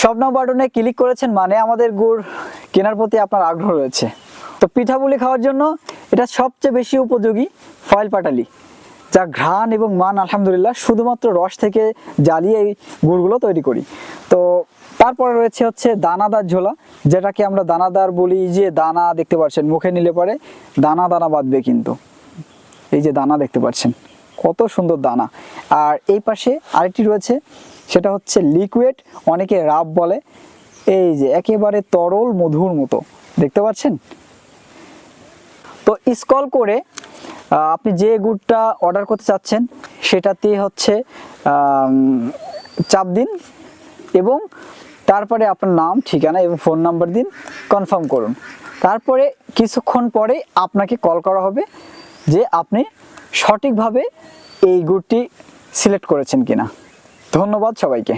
স্বপ্ন বাটনে ক্লিক করেছেন মানে আমাদের গুড় কেনার প্রতি আপনার আগ্রহ রয়েছে। তো পিঠাপুলি খাওয়ার জন্য এটা সবচেয়ে বেশি উপযোগী ফয়েল পাটালি, যা ঘ্রাণ এবং মান আলহামদুলিল্লাহ শুধুমাত্র রস থেকে জ্বালিয়ে এই গুড়গুলো তৈরি করি। তো তারপরে রয়েছে হচ্ছে দানাদার ঝোলা, যেটাকে আমরা দানাদার বলি যে দানা দেখতে পাচ্ছেন, মুখে নিলে পরে দানা দানা বাঁধবে কিন্তু। এই যে দানা দেখতে পাচ্ছেন। কত সুন্দর দানা। আর এই পাশে আরেকটি রয়েছে, সেটা হচ্ছে লিকুইড অনেকে রাব বলে। এই যে একেবারে তরল মধুর মতো, দেখতে পাচ্ছেন? তো স্কল করে আপনি যে গুড়টা অর্ডার করতে চাচ্ছেন সেটাতে হচ্ছে চাপ দিন এবং তারপরে আপনার নাম, ঠিকানা এবং ফোন নাম্বার দিন কনফার্ম করুন। তারপরে কিছুক্ষণ পরে আপনাকে কল করা হবে যে আপনি সঠিকভাবে এই গুড়টি সিলেক্ট করেছেন কিনা। ধন্যবাদ সবাইকে।